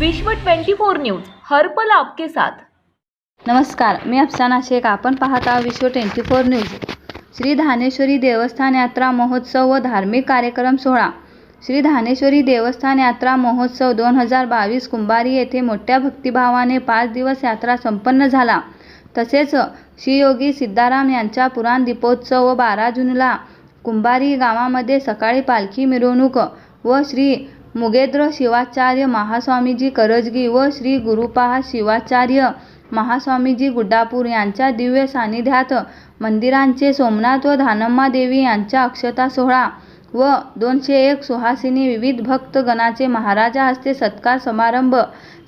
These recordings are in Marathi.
विश्व 24 न्यूज हर्पल आपके साथ. नमस्कार मी अफसाना शेख. आपण पाहत Vishwa twenty four news. Shri Dhaneshwari देवस्थान यात्रा महोत्सव व धार्मिक कार्यक्रम सोहळा. श्री धानेश्वरी देवस्थान यात्रा महोत्सव दोन हजार बावीस कुंभारी येथे मोठ्या भक्तिभावाने पाच दिवस यात्रा संपन्न झाला. तसेच श्री योगी सिद्धाराम यांचा पुराण दीपोत्सव व बारा जूनला कुंभारी गावामध्ये सकाळी पालखी मिरवणूक व श्री मुगेद्र शिवाचार्य महास्वामीजी करजगी व श्री गुरुपाहा शिवाचार्य महास्वामीजी गुड्डापूर यांच्या दिव्य सानिध्यात मंदिरांचे सोमनाथ व धानम्मा देवी यांच्या अक्षता सोहळा व दोनशे एक सुहासिनी विविध भक्तगणाचे महाराजा हस्ते सत्कार समारंभ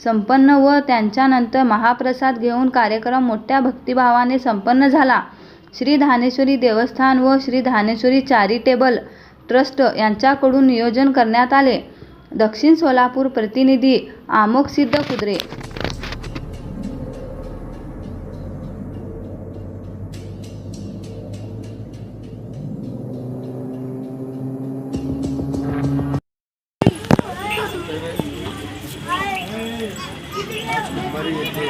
संपन्न व त्यांच्यानंतर महाप्रसाद घेऊन कार्यक्रम मोठ्या भक्तिभावाने संपन्न झाला. श्री धानेश्वरी देवस्थान व श्री धानेश्वरी चॅरिटेबल ट्रस्ट यांच्याकडून नियोजन करण्यात आले. दक्षिण सोलापूर प्रतिनिधी आमोकसिद्ध कुद्रे. येथे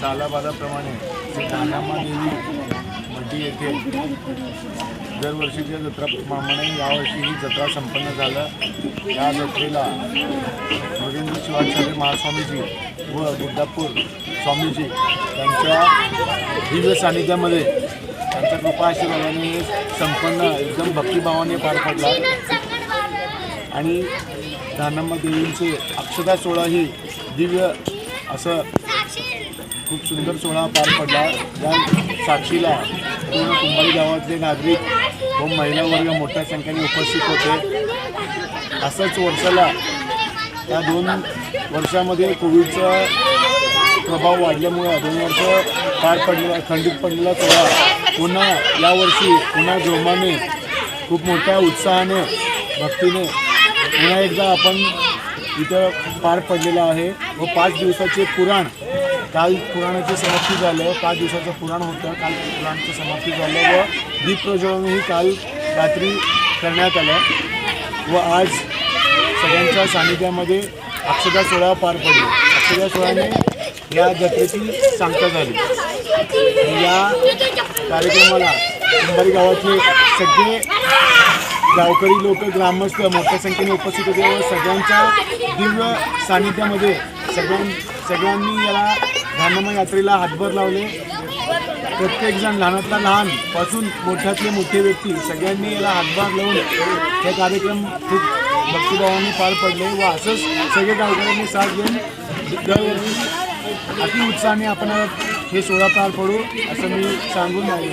सालाबादाप्रमाणे श्री दानाम्मा देवी मढी येथे दरवर्षीच्या जत्राप्रमाणे यावर्षी ही जत्रा संपन्न झालं. या जत्रेला नरेंद्र शिवाचार्य महास्वामीजी व बुद्धापूर स्वामीजी यांच्या दिव्य सानिध्यामध्ये त्यांच्या कृपा आशीर्वादाने संपन्न एकदम भक्तिभावाने पार पडला. आणि दानम्मा देवींचे अक्षता सोळा ही दिव्य असं खूप सुंदर सोहळा पार पडला. या साक्षीला पूर्ण कुंभारी गावातले नागरिक व महिला वर्ग मोठ्या संख्येने उपस्थित होते. असंच वर्षाला या दोन वर्षामध्ये कोविडचा प्रभाव वाढल्यामुळे दोन वर्ष पार पडलेला खंडित पडलेला सोहळा पुन्हा यावर्षी पुन्हा जोमाने खूप मोठ्या उत्साहाने भक्तीने पुन्हा एकदा आपण इथं पार पडलेलं आहे. व पाच दिवसाचे पुराण काल पुराणाची समाप्ती झालं पाच दिवसाचं पुराण होतं काल पुराणाचं समाप्ती झालं व दीपप्रज्वलनही काल रात्री करण्यात आलं. व आज सगळ्यांच्या सानिध्यामध्ये अक्षदा सोहळा पार पडला. अक्षदा सोहळ्याने या जत्रेची सांगता झाली. या कार्यक्रमाला कुंभारी गावातले सगळे गावकरी लोक ग्रामस्थ मोठ्या संख्येने उपस्थित होते. व सगळ्यांच्या दिव्य सानिध्यामध्ये सगळ्यां सगळ्यांनी याला धानमा यात्रेला हातभार लावले. प्रत्येकजण लहानातला लहानपासून मोठ्यातले मोठे व्यक्ती सगळ्यांनी याला हातभार लावून हे कार्यक्रम खूप भक्तिभावाने पार पडले व असंच सगळे गावकऱ्यांनी साथ घेऊन दरवर्षी अति उत्साहाने आपण हे सोहळा पार पडू असं मी सांगून आहे